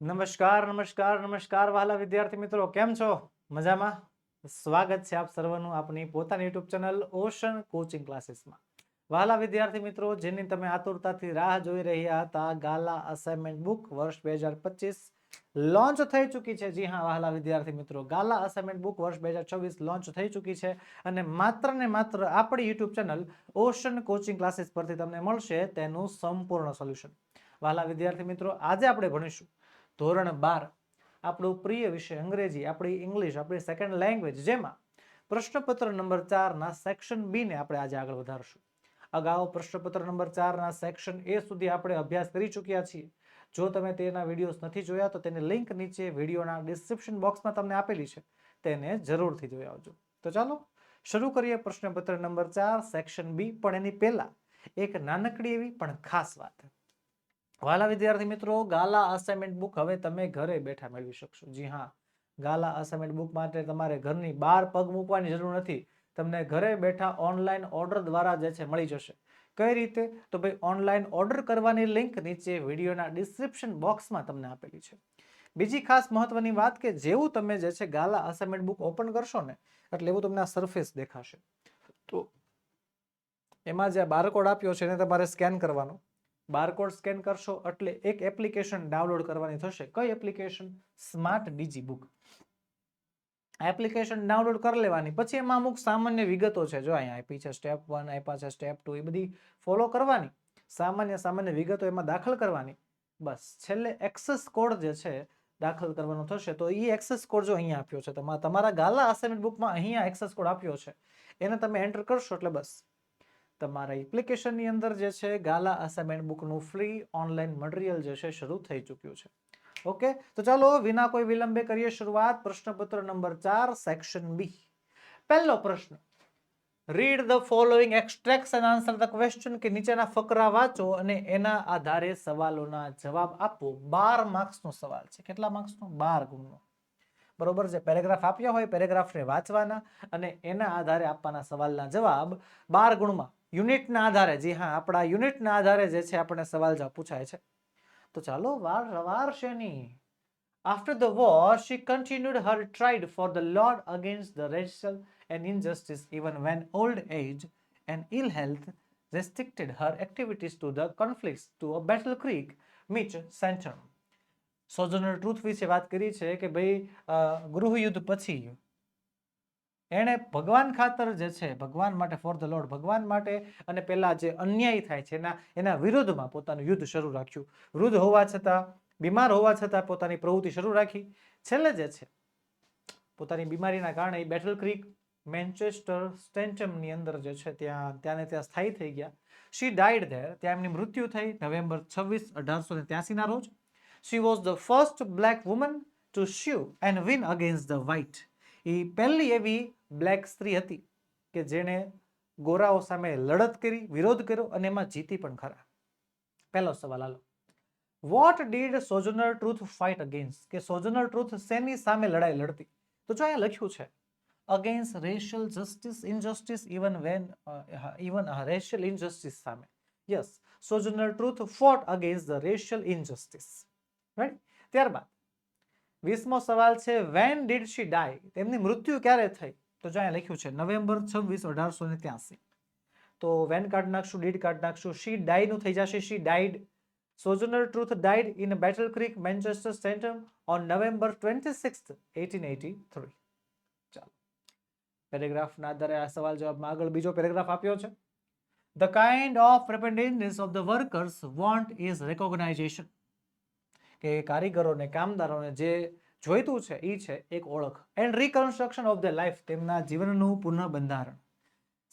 નમસ્કાર નમસ્કાર નમસ્કાર વહાલા વિદ્યાર્થી મિત્રો, કેમ છો? મજામાં? સ્વાગત છે આપ સર્વનું આપની પોતાની યુટ્યુબ ચેનલ ઓશન કોચિંગ ક્લાસીસમાં. વહાલા વિદ્યાર્થી મિત્રો, જેની તમે આતુરતાથી રાહ જોઈ રહ્યા હતા, ગાલા અસાઇનમેન્ટ બુક વર્ષ બે હજાર પચીસ લોન્ચ થઈ ચૂકી છે. જી હા વહાલા વિદ્યાર્થી મિત્રો, ગાલા અસાઇનમેન્ટ બુક વર્ષ બે હજાર છવ્વીસ લોન્ચ થઈ ચૂકી છે અને માત્ર ને માત્ર આપણી YouTube channel ocean coaching classes પરથી તમને મળશે તેનું સંપૂર્ણ સોલ્યુશન. વહાલા વિદ્યાર્થી મિત્રો, આજે આપણે ભણીશું. ધોરણ બાર, આપણું પ્રિય વિષય અંગ્રેજી, આપણી ઇંગ્લિશ આપણી સેકન્ડ લેંગ્વેજ જેમાં પ્રશ્નપત્ર નંબર ચારના સેક્શન બીને આપણે આજે આગળ વધારશું. અગાઉ પ્રશ્નપત્ર નંબર ચારના સેક્શન એ સુધી આપણે અભ્યાસ કરી ચૂક્યા છીએ. જો તમે તેના વિડીયોઝ નથી જોયા, તો તેની લિંક નીચે વિડીયોના ડિસ્ક્રિપ્શન બોક્સમાં તમને આપેલી છે. તેને જરૂરથી જોઈ આવજો. તો ચાલો, શરૂ કરીએ પ્રશ્નપત્ર નંબર ચાર સેક્શન બી પણ એની પહેલાં એક નાનકડી એવી, પણ ખાસ વાત. વાલા વિદ્યાર્થી મિત્રો, ગાલા અસાઇનમેન્ટ બુક હવે તમે ઘરે બેઠા મેળવી શકશો. જી હા, ગાલા અસાઇનમેન્ટ બુક માટે તમારે ઘરની બહાર પગ મૂકવાની જરૂર નથી. તમને ઘરે બેઠા ઓનલાઈન ઓર્ડર દ્વારા જે છે મળી જશે. કઈ રીતે? તો ભાઈ ઓનલાઈન ઓર્ડર કરવાની લિંક નીચે વિડીયોના ડિસ્ક્રિપ્શન બોક્સમાં તમને આપેલી છે. બીજી ખાસ મહત્વની વાત કે જેવું તમે જે છે ગાલા અસાઇનમેન્ટ બુક ઓપન કરશો ને, એટલે એવું તમને આ સરફેસ દેખાશે. તો એમાં જે બારકોડ આપ્યો છે એને તમારે સ્કેન કરવાનો. બારકોડ સ્કેન કરશો એટલે એક એપ્લિકેશન ડાઉનલોડ કરવાની થશે. કઈ application? Smart digi book application download કરી લેવાની. પછી એમાં અમુક સામાન્ય વિગતો છે. જો અહીંયા આપી છે સ્ટેપ વન આપ્યા છે સ્ટેપ ટુ એ બધી ફોલો કરવાની. સામાન્ય સામાન્ય વિગતો એમાં દાખલ કરવાની. બસ, છેલ્લે એક્સેસ કોડ જે છે દાખલ કરવાનો થશે. તો એ એક્સેસ કોડ જો અહીંયા આપ્યો છે તમારા તમારા ગાલા અસાઇનમેન્ટ બુકમાં અહીંયા એક્સેસ કોડ આપ્યો છે. એને તમે એન્ટર કરશો એટલે બસ. તમારા એપ્લિકેશનની અંદર જે છે, ગાલા અસાઇનમેન્ટ બુકનું ફ્રી ઓનલાઈન મટીરિયલ જે છે, શરૂ થઈ ચૂક્યું છે. ઓકે? તો ચાલો, વિના કોઈ વિલંબે કરીએ શરૂઆત. પ્રશ્નપત્ર નંબર ચાર સેક્શન બી પહેલો પ્રશ્ન. Read the following extracts and answer the question કે નીચેના ફકરા વાંચો અને એના આધારે સવાલોના જવાબ આપો. બાર માર્ક્સનો સવાલ છે. કેટલા માર્ક્સનો? બાર ગુણનો. બરોબર છે? પેરેગ્રાફ આપ્યા હોય, પેરેગ્રાફને વાંચવાના અને એના આધારે આપવાના સવાલના જવાબ બાર ગુણમાં. યુનિટના આધારે જી હા આપણા યુનિટના આધારે જે છે આપણને સવાલ પૂછાય છે તો ચાલો વાર રવાર શેની After the war, she continued her stride for the Lord against the racial and injustice, even when old age and ill health restricted her activities to the conflicts to a Battle Creek, Mitch Center. Sojourner Truth વિશે વાત કરી છે કે ભાઈ ગૃહયુદ્ધ પછી એણે ભગવાન ખાતર જે છે, ભગવાન માટે ફોર ધ લોર્ડ ભગવાન માટે અને પેલા જે અન્યાય થાય છે, એના એના વિરોધમાં પોતાનું યુદ્ધ શરૂ રાખ્યું. વૃદ્ધ હોવા છતાં, બીમાર હોવા છતાં પોતાની પ્રવૃત્તિ શરૂ રાખી. છેલ્લે જે છે, પોતાની બીમારીના કારણે બેટલ ક્રિક મેન્ચેસ્ટર સ્ટેન્ચમની અંદર જે છે, ત્યાં, ત્યાંને ત્યાં સ્થાયી થઈ ગયા. શી ડાઇડ ધેર ત્યાં એમની મૃત્યુ થઈ નવેમ્બર છવ્વીસ, અઢારસો ને ત્યાસીના રોજ. She was the first black woman to sue and win against the white એ પહેલી એવી બ્લેક સ્ત્રી હતી કે જેણે ગોરાઓ સામે લડત કરી, વિરોધ કર્યો અને એમાં જીતી પણ ખરા. પહેલો સવાલ આલો what did Sojourner Truth fight against કે સોજનર ટ્રુથ શેની સામે લડાઈ લડતી? તો જો અહીંયા લખ્યું છે against racial justice injustice even when even racial injustice સામે. Yes Sojourner Truth fought against the racial injustice right ત્યારબાદ વીસમો સવાલ છે વેન ડીડ શી ડાય તેમની મૃત્યુ ક્યારે થઈ? તો જો અહીંયા લખ્યું છે, નવેમ્બર છવ્વીસ અઢારસો ને ત્યાસી. તો વેન કાર્ડ નાખશું ડીડ કાર્ડ નાખશું? શી ડાયનું થઈ જશે she died Sojourner Truth died in Battle Creek Manchester centre on November twenty six eighteen eighty three ચાલો. પેરેગ્રાફના આધારે આ સવાલ જવાબમાં આગળ બીજો પેરેગ્રાફ આપ્યો છે. The kind of પ્રેપેન્ડેન્ટનેસ of the workers want is recognition કે કારીગરોને, કામદારોને જે જોઈતું છે એ છે એક ઓળખ. And reconstruction of the life તેમના જીવનનું પુનઃબંધારણ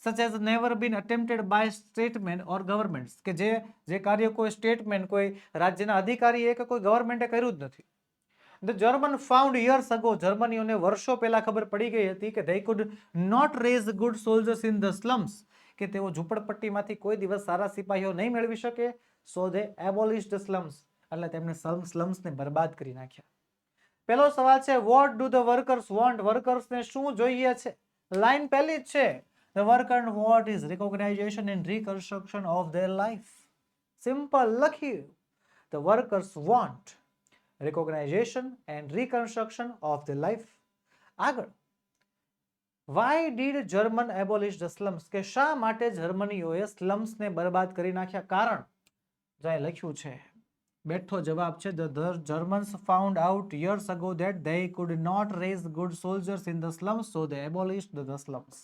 such as never been attempted by statement or governments કે જે જે કાર્ય કોઈ સ્ટેટમેન્ટ કોઈ રાજ્યના અધિકારીએ કે કોઈ ગવર્મેન્ટે કર્યું જ નથી. The German found years ago જર્મનીઓને વર્ષો પહેલા ખબર પડી ગઈ હતી કે they could not raise good soldiers in the slums કે તેઓ ઝૂંપડપટ્ટીમાંથી કોઈ દિવસ સારા સિપાહીઓ નહીં મેળવી શકે so they abolish the slums એટલે તેમણે સ્લમ્સને બરબાદ કરી નાખ્યા. પહેલો સવાલ છે what do the workers want વર્કર્સને શું જોઈએ છે? લાઈન પહેલી જ છે the worker what is recognition and reconstruction of their life simple લખ્યું. The workers want recognition and reconstruction of the life આગળ. Why did German abolish the slums કે શા માટે જર્મનીઓએ સ્લમ્સને બરબાદ કરી નાખ્યા? કારણ? જ્યાં લખ્યું છે બેઠો જવાબ છે the Germans found out years ago that they could not raise good soldiers in the slums so they abolish the slums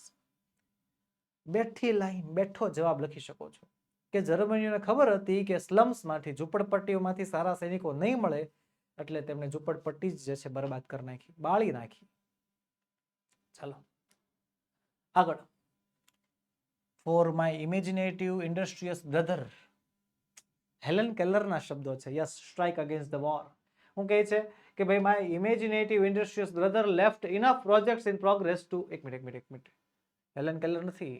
બેઠી લાઈન, બેઠો જવાબ લખી શકો છો. કે જર્મનીઓને ખબર હતી કે સ્લમ્સમાંથી ઝૂંપડપટ્ટીઓમાંથી સારા સૈનિકો નહીં મળે, એટલે તેમણે ઝૂંપડપટ્ટી જ જે છે બરબાદ કરી નાખી, બાળી નાખી. ચાલો, આગળ. For my imaginative industrious brother Helen કેલરના શબ્દો છે. Yes strike against the war હું કહે છે કે ભાઈ my imaginative industrious brother left enough projects in progress to એક મિનિટ એક મિનિટ એક મિનિટ. હેલન કેલર નથી.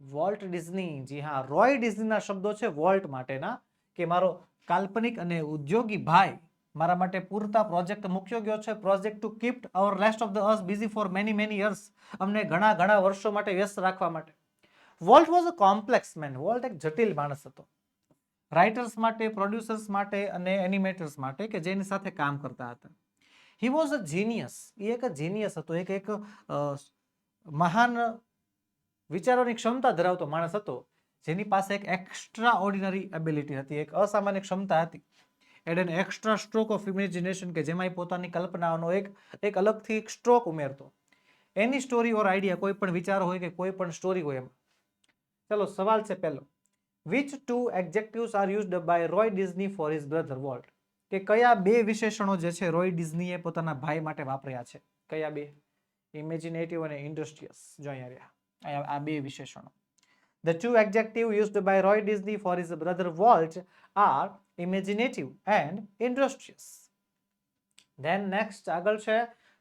વોલ્ટ ડિઝની જી હા રોય ડિઝનીના શબ્દો છે વોલ્ટ માટેના, કે મારો કાલ્પનિક અને ઉદ્યોગી ભાઈ મારા માટે પૂરતા પ્રોજેક્ટ મૂક્યો ગયો છે project to keep our rest of the earth busy for many many years અમને ઘણા ઘણા વર્ષો માટે વ્યસ્ત રાખવા માટે. Walt was a complex man Walt એક જટિલ માણસ હતો. રાઇટર્સ માટે પ્રોડ્યુસર્સ માટે અને એનિમેટર્સ માટે કે જેની સાથે કામ કરતા હતા. હી વોઝ અ જીનિયસ એ એક જીનિયસ હતો. એક એક મહાન વિચારોની ક્ષમતા ધરાવતો માણસ હતો, જેની પાસે એક એક્સ્ટ્રા ઓર્ડિનરી એબિલિટી હતી. એક અસામાન્ય ક્ષમતા હતી. Add an extra stroke of imagination કે જેમાં એ પોતાની કલ્પનાઓનો એક એક અલગથી એક સ્ટ્રોક ઉમેરતો. એની સ્ટોરી ઓર આઈડિયા કોઈ પણ વિચાર હોય કે કોઈ પણ સ્ટોરી હોય એમાં. ચલો, સવાલ છે પહેલો. Which two executives are used by Roy Disney for his brother Walt કે કયા બે વિશેષણો જે છે રોય ડિઝનીએ પોતાના ભાઈ માટે વાપર્યા છે કયા બે ઇમેજિનેટિવ અને ઇન્ડસ્ટ્રીયસ જો અહીંયા રહ્યા આ બે વિશેષણો The two adjectives used by Roy Disney for his brother Walt are imaginative and industrious. Then next આગળ છે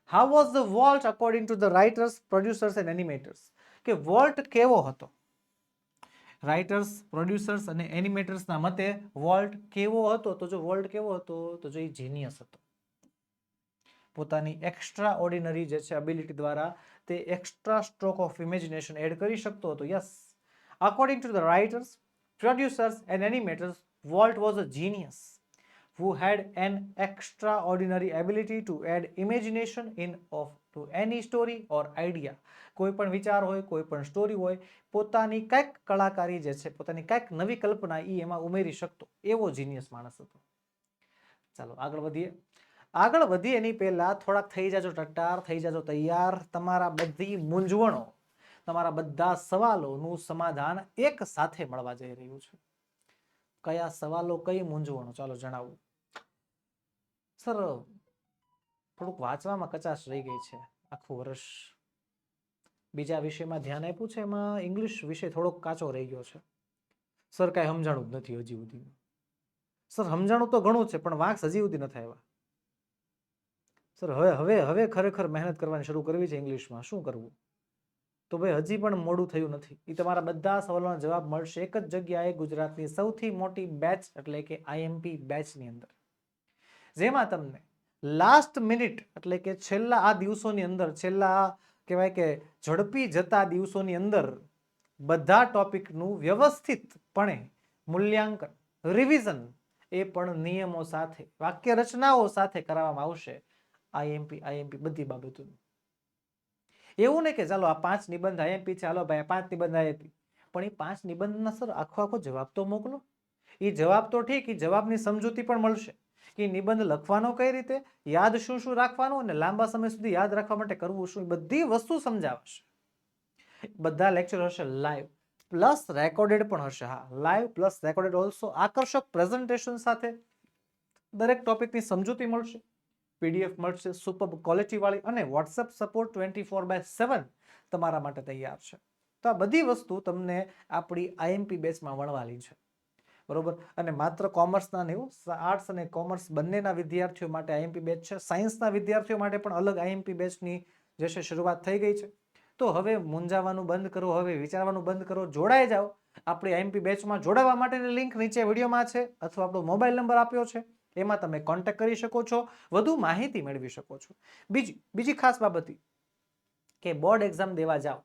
how was the Walt according to the writers, producers and animators કે વોલ્ટ કેવો હતો રાઇટર્સ પ્રોડ્યુસર્સ અને એનિમેટર્સના મતે volt કેવો હતો તો જો વોલ્ટ કેવો હતો તો જો એ જીનિયસ હતો પોતાની એક્સ્ટ્રા ઓર્ડિનરી જે છે એબિલિટી દ્વારા તે extra stroke of imagination add કરી શકતો હતો yes According to the writers, producers, and animators, Walt was a genius who had an extraordinary ability to add imagination in of to એની story or idea કોઈ પણ વિચાર હોય, કોઈ પણ સ્ટોરી હોય, પોતાની કંઈક કલાકારી જે છે, પોતાની કંઈક નવી કલ્પના એ એમાં ઉમેરી શકતો. એવો જીનિયસ માણસ હતો. ચાલો આગળ વધીએ. આગળ વધીએ એની પહેલાં થોડાક થઈ જાજો ટટ્ટાર, થઈ જાજો તૈયાર. તમારા બધી મૂંઝવણો, તમારા બધા સવાલોનું સમાધાન એક સાથે મળવા જઈ રહ્યું છે. કયા સવાલો, કઈ મૂંઝવણો? ચાલો જણાવું. સર થોડુંક વાંચવામાં કચાશ રહી ગઈ છે આખું વર્ષ. બીજા વિષયમાં ધ્યાન આપ્યું છે, એમાં ઇંગ્લિશ વિષય થોડોક કાચો રહી ગયો છે. સર કાંઈ સમજાણું જ નથી હજી સુધી. સર સમજાણું તો ઘણું છે, પણ વાંક હજી સુધી નથી આવ્યા. સર હવે હવે હવે ખરેખર મહેનત કરવાની શરૂ કરવી છે ઇંગ્લિશમાં શું કરવું? તો ભાઈ, હજી પણ મોડું થયું નથી. એ તમારા બધા સવાલોના જવાબ મળશે એક જ જગ્યાએ ગુજરાતની સૌથી મોટી બેચ એટલે કે આઈએમપી બેચની અંદર. જેમાં તમને લાસ્ટ મિનિટ એટલે કે છેલ્લા આ દિવસોની અંદર, છેલ્લા કહેવાય કે ઝડપી જતા દિવસોની અંદર બધા ટોપિકનું વ્યવસ્થિતપણે મૂલ્યાંકન રિવિઝન એ પણ નિયમો સાથે વાક્ય રચનાઓ સાથે કરાવવામાં આવશે આઈએમપી આઈએમપી બધી બાબતોનું. એવું નહીં કે ચાલો આ પાંચ નિબંધ આઈએમપી છે ચાલો ભાઈ પાંચ નિબંધ આઈએમપી પણ એ પાંચ નિબંધના સર આખો આખો જવાબ તો મોકલો. એ જવાબ તો ઠીક એ જવાબની સમજૂતી પણ મળશે. કે નિબંધ લખવાનો કઈ રીતે? યાદ શું શું રાખવાનું અને લાંબા સમય સુધી યાદ રાખવા માટે કરવું શું? બધી વસ્તુ સમજાવશે. બધા લેક્ચર હશે લાઈવ પ્લસ રેકોર્ડેડ પણ હશે. હા લાઈવ પ્લસ રેકોર્ડેડ ઓલ્સો આકર્ષક પ્રેઝન્ટેશન સાથે દરેક ટોપિકની સમજૂતી મળશે. પીડીએફ મળશે સુપર ક્વોલિટીવાળી અને WhatsApp support twenty four by seven તમારા માટે તૈયાર છે. તો આ બધી વસ્તુ તમને આપણી આઈએમપી બેચમાં વણવાની છે. બરોબર? અને માત્ર કોમર્સના નહીં આર્ટ્સ અને કોમર્સ બંનેના વિદ્યાર્થીઓ માટે આઈએમપી બેચ છે. સાયન્સના વિદ્યાર્થીઓ માટે પણ અલગ આઈએમપી બેચની જે છે શરૂઆત થઈ ગઈ છે. તો હવે મૂંઝાવાનું બંધ કરો, હવે વિચારવાનું બંધ કરો, જોડાઈ જાઓ. આપણી આઈએમપી બેચમાં જોડાવા માટેની લિંક નીચે વિડીયોમાં છે અથવા આપણો મોબાઈલ નંબર આપ્યો છે. એમાં તમે કોન્ટેક્ટ કરી શકો છો, વધુ માહિતી મેળવી શકો છો. બીજી બીજી ખાસ બાબત કે બોર્ડ એક્ઝામ દેવા જાઓ.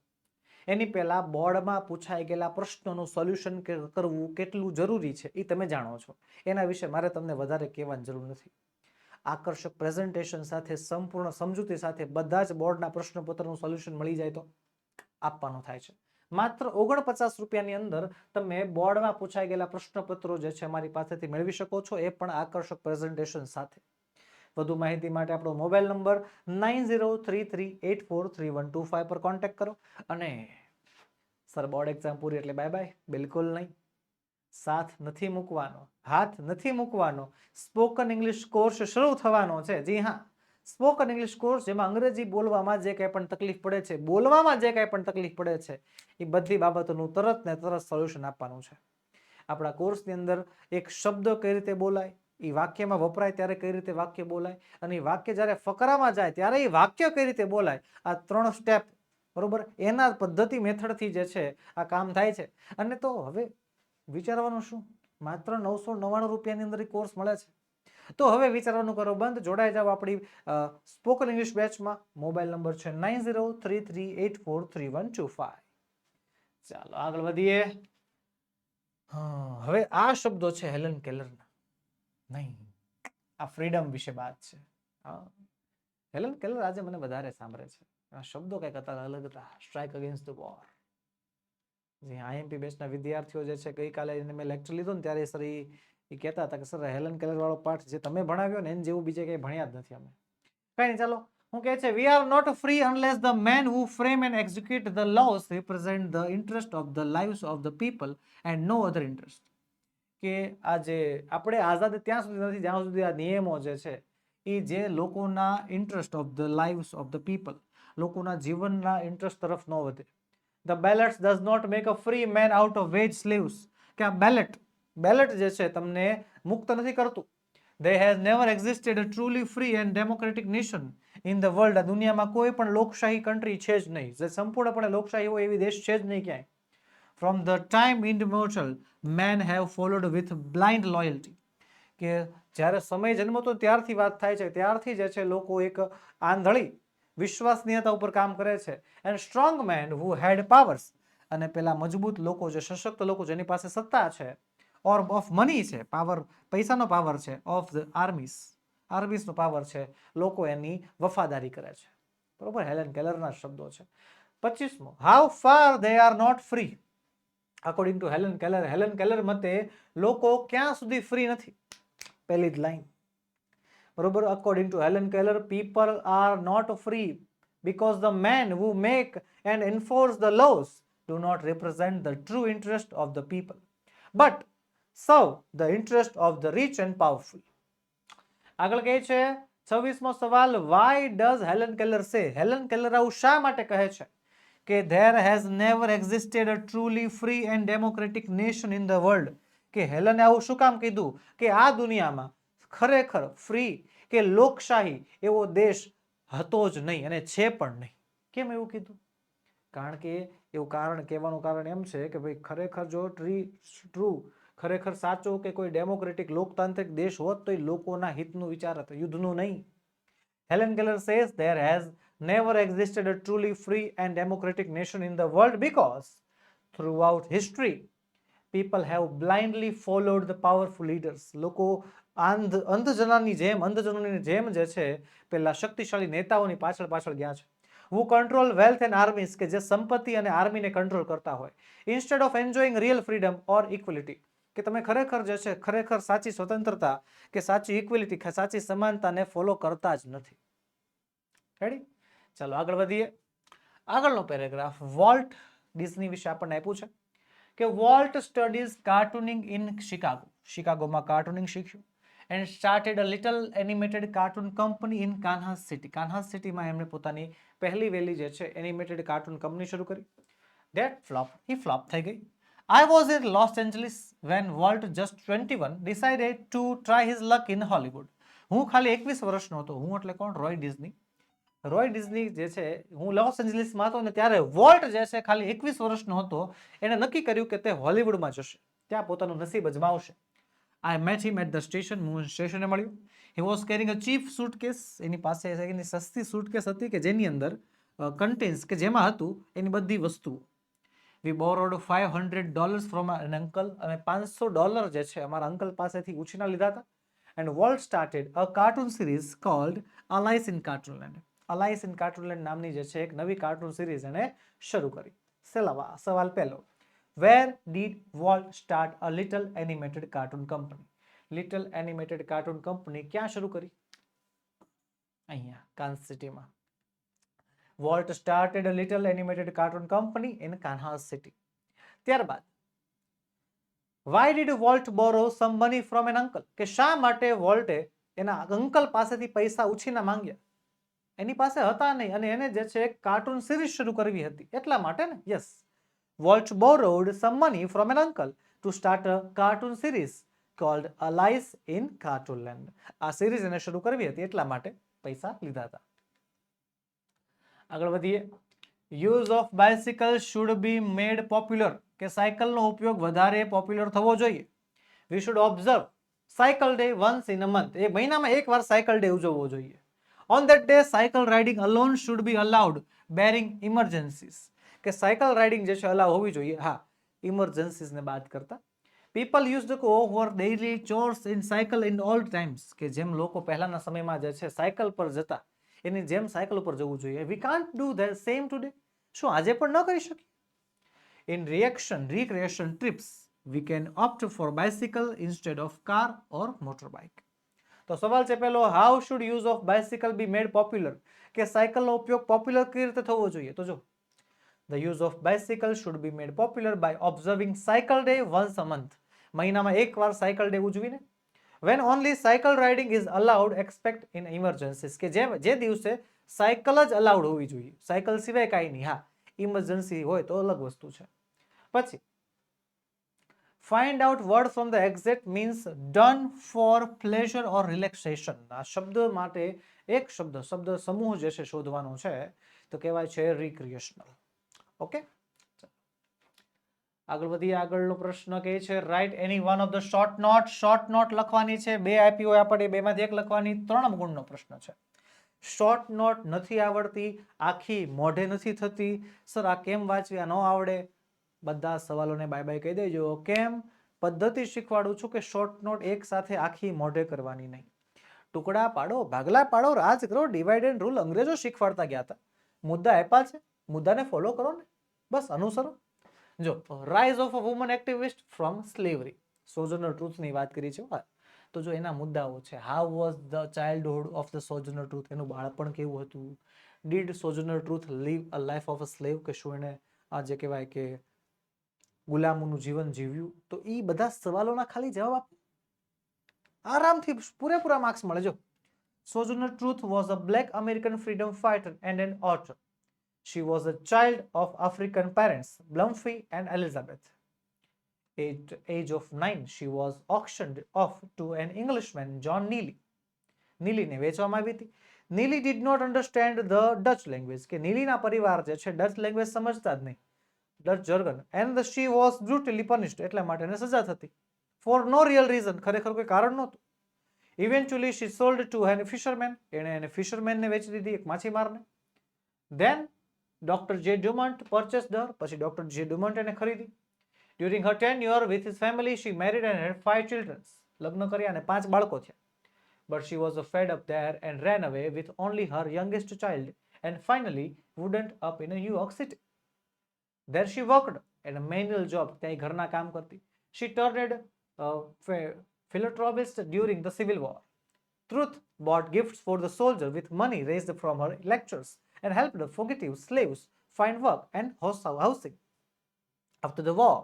એની પહેલાં બોર્ડમાં પૂછાઈ ગયેલા પ્રશ્નોનું સોલ્યુશન કરવું કેટલું જરૂરી છે એ તમે જાણો છો. એના વિશે મારે તમને વધારે કહેવાની જરૂર નથી. આકર્ષક પ્રેઝન્ટેશન સાથે, સંપૂર્ણ સમજૂતી સાથે બધા જ બોર્ડના પ્રશ્નપત્રનું સોલ્યુશન મળી જાય તો આપવાનું થાય છે. માત્ર ઓગણપચાસ રૂપિયાની અંદર તમે બોર્ડમાં પૂછાઈ ગયેલા પ્રશ્નપત્રો જે છે અમારી પાસેથી મેળવી શકો છો એ પણ આકર્ષક પ્રેઝન્ટેશન સાથે. વધુ માહિતી માટે આપણો mobile number nine zero three three eight four three one two five પર કોન્ટેક્ટ કરો. અને સર બોર્ડ એક્ઝામ પૂરી એટલે બાય બાય બિલકુલ નહીં. સાથ નથી મૂકવાનો, હાથ નથી મૂકવાનો. સ્પોકન ઇંગ્લિશ કોર્સ શરૂ થવાનો છે. જી હા. સ્પોકન ઇંગ્લિશ કોર્સ જેમાં અંગ્રેજી બોલવામાં જે કંઈ પણ તકલીફ પડે છે, બોલવામાં જે કંઈ પણ તકલીફ પડે છે, એ બધી બાબતોનું તરત ને તરત સોલ્યુશન આપવાનું છે. આપણા કોર્સની અંદર એક શબ્દ કઈ રીતે બોલાય? એ વાક્યમાં વપરાય ત્યારે કઈ રીતે વાક્ય બોલાય? અને એ વાક્ય જ્યારે ફકરામાં જાય ત્યારે એ વાક્ય કઈ રીતે બોલાય? આ ત્રણ સ્ટેપ બરોબર? એના પદ્ધતિ મેથડથી જે છે, આ કામ થાય છે. અને તો હવે વિચારવાનું શું? માત્ર નવસો નવ્વાણું રૂપિયાની અંદર કોર્સ મળે છે. તો હવે વિચારવાનું કરો, બંધ. જોડાઈ જાઓ આપણી સ્પોકન ઇંગ્લિશ બેચમાં મોબાઈલ નંબર છે nine zero three three eight four three one two five. ચાલો આગળ વધીએ. હવે આ શબ્દો છે હેલન કેલરના. નહીં. આ ફ્રીડમ વિશે વાત છે. હેલન કેલર આજે મને વધારે સાંભળે છે. આ શબ્દો કંઈક હતા, અલગ હતા. સ્ટ્રાઇક અગેન્સ્ટ ધ વોર જે આઈએમપી બેચના વિદ્યાર્થીઓ જે છે, ગઈકાલે એને મેં લેક્ચર લીધો ને ત્યારે સર એ કહેતા હતા કે સર હેલન કેલર વાળો પાઠ જે તમે ભણાવ્યો ને, એને જેવું બીજે કંઈ ભણ્યા જ નથી અમે. કઈ નહીં, ચાલો. હું કહે છે we are not free unless the man who frame and execute the laws represent the interest of the lives of the people and no other interest કે આ જે આપણે આઝાદ ત્યાં સુધી નથી, જ્યાં સુધી આ નિયમો જે છે, એ જે લોકોના interest of the lives of the people લોકોના જીવનના ઇન્ટરેસ્ટ તરફ ન વધે. The ballot does not make a free man out of wage slaves કે આ બેલેટ બેલેટ જે છે, તમને મુક્ત નથી કરતું. There has never existed a truly free and democratic nation in the world આ દુનિયામાં કોઈ પણ લોકશાહી કન્ટ્રી છે જ નહીં. જે સંપૂર્ણપણે લોકશાહી હોય એવી દેશ છે જ નહીં ક્યાંય. From the time ઇન્ડમોર્ટલ men have followed with blind loyalty કે જ્યારે સમય જન્મતો ત્યારથી વાત થાય છે. ત્યારથી જે છે લોકો એક આંધળી, વિશ્વસનીયતા ઉપર કામ કરે છે. And strong man who had powers અને પેલા મજબૂત લોકો જે સશક્ત લોકો જેની પાસે સત્તા છે ઓર ઓફ મની છે પાવર પૈસાનો પાવર છે ઓફ ધ આર્મીસ આર્મીસનો પાવર છે. લોકો એની વફાદારી કરે છે. બરોબર? હેલેન કેલરના શબ્દો છે. પચીસમો how far they are not free according to Helen Keller Helen Keller મતે લોકો ક્યાં સુધી ફ્રી નથી પહેલી જ લાઈન બરોબર according to Helen Keller people are not free because the men who make and enforce the laws do not represent the true interest of the people but serve the interest of the rich and powerful આગળ કહે છે છવ્વીસમો સવાલ why does Helen Keller say Helen Keller આવું શા માટે કહે છે કે there has never existed a truly free and democratic nation in the world કે હેલને આવું શું કામ કીધું? કે આ દુનિયામાં ખરેખર ફ્રી કે લોકશાહી એવો દેશ હતો જ નહીં અને છે પણ નહીં. કેમ એવું કીધું? કારણ કે એવું કારણ કહેવાનું કારણ એમ છે કે ભાઈ ખરેખર જો ટ્રી ટ્રુ ખરેખર સાચો કે કોઈ ડેમોક્રેટિક લોકતાંત્રિક દેશ હોત તો એ લોકોના હિતનું વિચાર હતો, યુદ્ધનું નહીં. Helen Keller says there has never existed a truly free and democratic nation in the world because throughout history, people have blindly followed the powerful leaders. લોકો અંધ અંધજનાની જેમ અંધજનોની જેમ જે છે. પેલા શક્તિશાળી નેતાઓની પાછળ પાછળ ગયા છે. Who control wealth and armies કે જે સંપત્તિ અને આર્મીને કંટ્રોલ કરતા હોય. Instead of enjoying real freedom or equality કે તમે ખરેખર જે છે, ખરેખર સાચી સ્વતંત્રતા, કે સાચી ઇક્વલિટી સાચી સમાનતાને ફોલો કરતા જ નથી. રેડી ચાલો આગળ વધીએ. આગળનો પેરેગ્રાફ વોલ્ટ ડિઝની વિશે આપણને આપ્યું છે કે Walt studies cartooning in Chicago. શિકાગોમાં cartooning શીખ્યું. And started a little animated cartoon company in Kansas city Kansas સિટીમાં એમણે પોતાની પહેલી વહેલી જે છે એનિમેટેડ કાર્ટૂન કંપની શરૂ કરી. ડેટ ફ્લોપ એ ફ્લોપ થઈ ગઈ. I was in Los Angeles when Walt just twenty one decided to try his luck in Hollywood હું ખાલી એકવીસ વર્ષનો હતો. હું એટલે કોણ? રોય ડિઝની. રોય ડિઝની જે છે, હું લોસ એન્જલિસમાં હતો ને ત્યારે વોલ્ટ જે છે, ખાલી એકવીસ વર્ષનો હતો એણે નક્કી કર્યું કે તે હોલિવૂડમાં જશે. ત્યાં પોતાનું નસીબ અજમાવશે I met him at the station હું સ્ટેશને મળ્યું. He was carrying a cheap suitcase એની પાસે એની સસ્તી સૂટકેસ હતી કે જેની અંદર કન્ટેન્સ કે જેમાં હતું એની બધી વસ્તુઓ. We borrowed five hundred dollars from an uncle અમે પાંચસો ડોલર જે છે, અમારા અંકલ પાસેથી ઉછીના લીધા હતા. And and started a cartoon series called Alice in cartoon Cartoonland. Alice ઇન Cartoonland નામની જે છે એક નવી કાર્ટૂન સિરીઝ એણે શરૂ કરી. સેલાવા, સવાલ પહેલો. Where did Walt start a little animated cartoon company little animated cartoon company ક્યાં શરૂ કરી? અહીંયા કાન્સ સિટીમાં Walt started a little animated cartoon company in Kansas city ત્યારબાદ why did Walt borrow some money from an uncle કે શા માટે વોલ્ટે એના અંકલ પાસેથી પૈસા ઉછીના માંગ્યા? એની પાસે હતા નહીં અને એને જે છે એક કાર્ટૂન સિરીઝ શરૂ કરવી હતી. એટલા માટે ને? Yes Walt borrowed some money from an uncle to start a cartoon series called Alice in Cartoonland આ સિરીઝ એને શરૂ કરવી હતી એટલા માટે પૈસા લીધા હતા. આગળ વધીએ. Use of bicycle should be made popular કે સાયકલનો ઉપયોગ વધારે પોપ્યુલર થવો જોઈએ. We should observe cycle day once in a month એ મહિનામાં એકવાર સાયકલ ડે ઉજવવો જોઈએ. On that day cycle riding alone should be allowed barring emergencies કે સાયકલ રાઇડિંગ જે છે અલાઉ હોવી જોઈએ. હા ઇમરજન્સીસને બાદ કરતા. People use the go for daily chores in cycle in all times કે જેમ લોકો પહેલાના સમયમાં જે છે સાયકલ પર જતા. એની જેમ સાયકલ ઉપર જવું જોઈએ. We can't do the same today શું આજે પણ ન કરી શકીએ? In reaction recreation trips, we can opt for bicycle instead of car or motorbike. તો સવાલ છે પહેલો how should use of bicycle be made popular કે સાયકલનો ઉપયોગ પોપ્યુલર કઈ રીતે થવો જોઈએ? તો જો the use of bicycle should be made popular by observing cycle day once a month મહિનામાં એકવાર cycle day ઉજવીને. When only cycle riding is allowed expect in emergencies કે જે જે દિવસે સાયકલ જ અલાઉડ હોવી જોઈએ. સાયકલ સિવાય કાંઈ નહીં. હા ઇમરજન્સી હોય તો અલગ વસ્તુ છે. પછી find out word from the exact means done for pleasure or relaxation આ શબ્દ માટે એક શબ્દ શબ્દ સમૂહ જે છે શોધવાનો છે, તો કહેવાય છે રિક્રિએશનલ ઓકે આગળ વધીએ. આગળનો પ્રશ્ન કે છે write any one of the short note short note લખવાની છે, બે આપી હોય આપણે, બેમાંથી એક લખવાની, ત્રણ ગુણનો પ્રશ્ન છે. શોર્ટ નોટ નથી આવડતી, આખી મોઢે નથી થતી. સર આ કેમ વાંચવી આ ન આવડે? બધા સવાલોને બાય બાય કહી દેજો. કેમ? પદ્ધતિ શીખવાડું છું કે શોર્ટ નોટ એક સાથે આખી મોઢે કરવાની નહીં. ટુકડા પાડો, ભાગલા પાડો, રાજ કરો ડિવાઇડ એન્ડ રૂલ અંગ્રેજો શીખવાડતા ગયા હતા. મુદ્દા આપ્યા છે. મુદ્દાને ફોલો કરો ને. બસ અનુસરો. જો rise of a woman activist from slavery Sojourner ટ્રુથની વાત કરી છે. તો જો એના મુદ્દાઓ છે how was the childhood of the Sojourner Truth એનું બાળપણ કેવું હતું? Did Sojourner Truth live a life of a slave કે શું એને આ જે કહેવાય કે ગુલામોનું જીવન જીવ્યું તો એ બધા સવાલોના ખાલી જવાબ આપો. આરામથી પૂરેપૂરા માર્ક્સ મળે. જો Sojourner Truth was a black American freedom fighter and an author She was a child of African parents, Blumfy and Elizabeth. At age of nine, she was auctioned off to an Englishman, John Neely. નીલીને વેચવામાં આવી હતી. Neely did not understand the Dutch language કે નીલીના પરિવાર જે છે Dutch language સમજતા જ નહીં. Dutch jargon. And she was brutally punished એટલા માટે એને સજા થતી. ફોર નો રિયલ રીઝન ખરેખર કોઈ કારણ નહોતું. Eventually she sold to hen fisherman એણે એને ફિશરમેનને વેચી દીધી એક માછીમારને. ધેન ડોક્ટર જે ડુમન્ટ પરચેસ ડર પછી ડોક્ટર જે ડુમન્ટ એને ખરીદી. During her ten year with his family she married and had five childrens લગ્ન કર્યા અને પાંચ બાળકો થયા. But she was a fed up there and ran away with only her youngest child and finally wound up in New York city There she worked an manual job ત્યાં ઈ ઘરના કામ કરતી શી ટર્નેડ philanthropist during the Civil War. Truth bought gifts for the soldier with money raised from her lectures and helped the fugitive slaves find work and house- housing. After the war,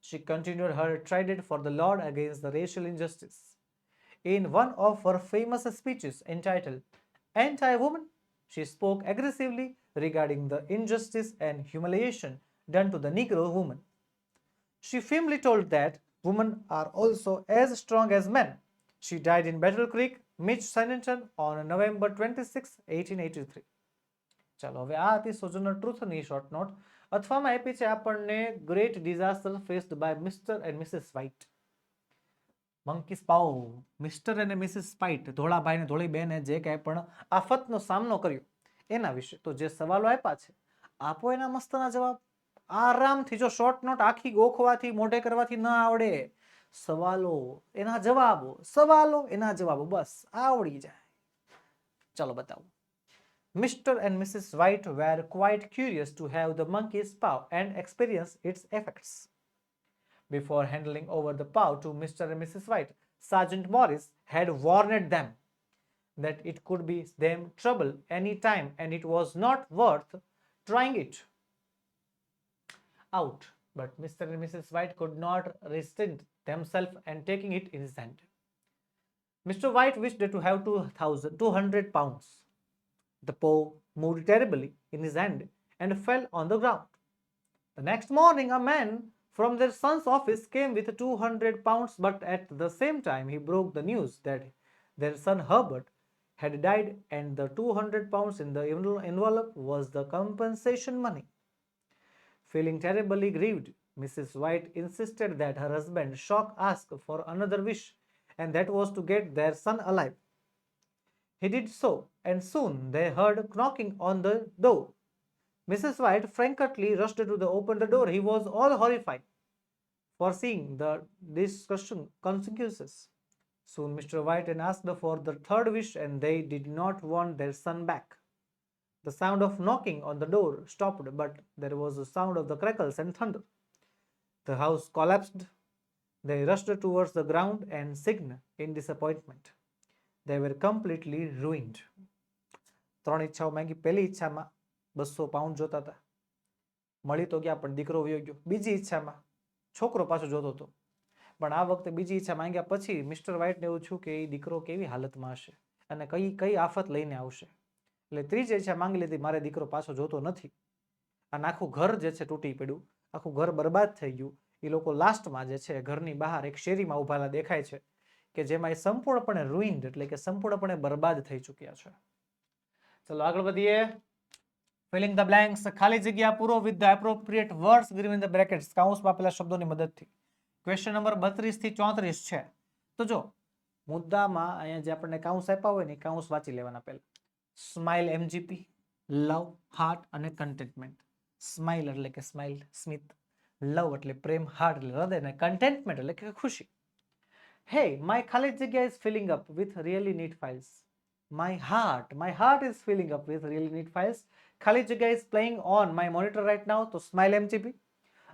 she continued her trident for the Lord against the racial injustice. In one of her famous speeches entitled Anti Woman, she spoke aggressively regarding the injustice and humiliation done to the Negro woman. She firmly told that women are also as strong as men. She died in Battle Creek, Mitch Sennington on November 26, 1883. ચાલો હવે આ હતી સોજનર ટ્રુથની short note અથવામાં આપી છે આપણને great disaster faced by mister and missus white monkey સ્પાઉ mister અને Mrs spite ધોળાભાઈ ને ધોળી બેને જે કાંઈ પણ આફતનો સામનો કર્યો એના વિશે તો જે સવાલો આપ્યા છે આપો એના મસ્તના જવાબ આરામથી જો શોર્ટ નોટ આખી ગોખવાથી મોઢે કરવાથી ન આવડે સવાલો એના જવાબો સવાલો એના જવાબો બસ આવડી જાય ચલો બતાવો Mr. and Mrs. White were quite curious to have the monkey's paw and experience its effects. Before handing over the paw to Mr. and Mrs. White, Sergeant Morris had warned them that it could be them trouble any time and it was not worth trying it out. But Mr. and Mrs. White could not restrain themselves and taking it in his hand. Mr. White wished to have 2,000 200 pounds. The paw moved terribly in his hand and fell on the ground. The next morning, a man from their son's office came with 200 pounds, but at the same time, he broke the news that their son Herbert had died and the 200 pounds in the envelope was the compensation money. Feeling terribly grieved, Mrs. White insisted that her husband Shock ask for another wish, and that was to get their son alive. He did so, and soon they heard knocking on the door. Mrs. White frankly rushed to the open the door. He was all horrified, foreseeing the discussion consequences. Soon Mr. White and asked for the third wish, and they did not want their son back. The sound of knocking on the door stopped, but there was a sound of the crackles and thunder. The house collapsed. They rushed towards the ground and signed in disappointment. They were completely ruined. ત્રણ ઈચ્છાઓ માંગી પહેલી ઈચ્છામાં બસો pound જોતા હતા મળી તો ગયા પણ દીકરો વયો ગયો બીજી ઈચ્છામાં છોકરો પાછો જોતો હતો પણ આ વખતે બીજી ઈચ્છા માંગ્યા પછી મિસ્ટર વ્હાઇટને એવું છું કે એ દીકરો કેવી હાલતમાં હશે અને કઈ કઈ આફત લઈને આવશે એટલે ત્રીજી ઈચ્છા માંગી લીધી, મારે દીકરો પાછો જોતો નથી. અને આખું ઘર જે છે તૂટી પડ્યું. આખું ઘર બરબાદ થઈ ગયું. એ લોકો લાસ્ટમાં જે છે, ઘરની બહાર એક શેરીમાં ઉભાલા દેખાય છે કે જેમાં એ સંપૂર્ણપણે રૂઇન્ડ એટલે કે સંપૂર્ણપણે બરબાદ થઈ ચૂક્યા છે. ચલો આગળ વધીએ. ફિલિંગ ધ બ્લેન્ક્સ ખાલી જગ્યા પૂરો with the appropriate words given the brackets કાઉન્સમાં આપેલા શબ્દોની મદદથી. ક્વેશ્ચન નંબર બત્રીસથી ચોત્રીસ છે. તો જો, મુદ્દામાં અહીંયા જે આપણને કાઉન્સ આપ્યા હોય ને કાઉન્સ વાંચી લેવાના પહેલા. સ્માઇલ એમજીપી લવ હાર્ટ અને કન્ટેન્ટમેન્ટ સ્માઇલ એટલે કે સ્માઇલ સ્મિત લવ એટલે પ્રેમ હાર્ટ એટલે હૃદય અને કન્ટેન્ટમેન્ટ એટલે કે ખુશી. હે માય ખાલી જગ્યા is filling up with really neat files my heart my heart is filling up with really neat files ખાલી જગ્યા is playing on my monitor right now તો સ્માઇલ એમજીપી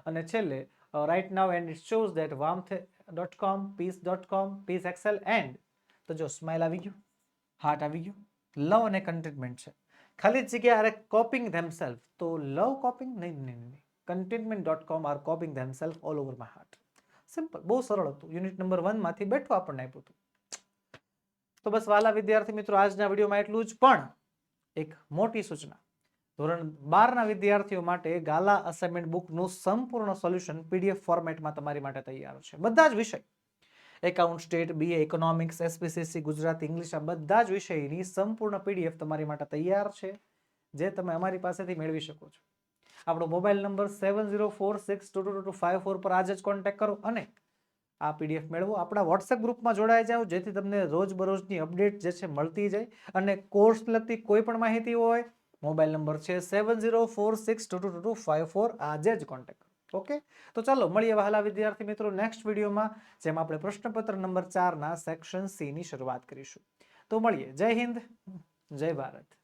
અને છેલ્લે right now and it shows that વામથે dot com peace dot com peace excel and તો જો smile આવી ગયું heart આવી ગયું લવ અને કન્ટેન્ટમેન્ટ છે. ખાલી જગ્યા આર કોપિંગ ધેમસેલ્ફ તો લવ કોપિંગ નહીં નહીં નહીં contentment dot com are coping themself all over my heart simple બહુ સરળ હતું. યુનિટ નંબર વનમાંથી બેઠું આપણને આપ્યું હતું. તો બસ વાલા વિદ્યાર્થી મિત્રો, આજના વિડીયોમાં એટલું જ. પણ એક મોટી સૂચના. ધોરણ બારના વિદ્યાર્થીઓ માટે ગાલા અસાઇનમેન્ટ બુકનું સંપૂર્ણ સોલ્યુશન પીડીએફ ફોર્મેટમાં તમારી માટે તૈયાર છે. બધા જ વિષય account state BA economics, SPCC, Gujarati, English, આ બધા જ વિષયની સંપૂર્ણ પીડીએફ તમારી માટે તૈયાર છે, જે તમે અમારી પાસેથી મેળવી શકો છો. આપણો mobile number seven zero four six two two two five four પર આજે જ કોન્ટેક્ટ કરો અને આ પીડીએફ મેળવો. આપણા વોટ્સએપ ગ્રુપમાં જોડાઈ જાઓ, જેથી તમને રોજબરોજની અપડેટ જે છે મળતી જાય અને કોર્સ લગતી કોઈ પણ માહિતી હોય. મોબાઈલ નંબર છે seven zero four six two two two five four. આજે જ કોન્ટેક્ટ ઓકે? તો ચાલો, મળીએ વહાલા વિદ્યાર્થી મિત્રો નેક્સ્ટ વિડીયોમાં, જેમાં આપણે પ્રશ્નપત્ર નંબર ચારના સેક્શન સી ની શરૂઆત કરીશું. તો મળીએ. જય હિન્દ. જય ભારત.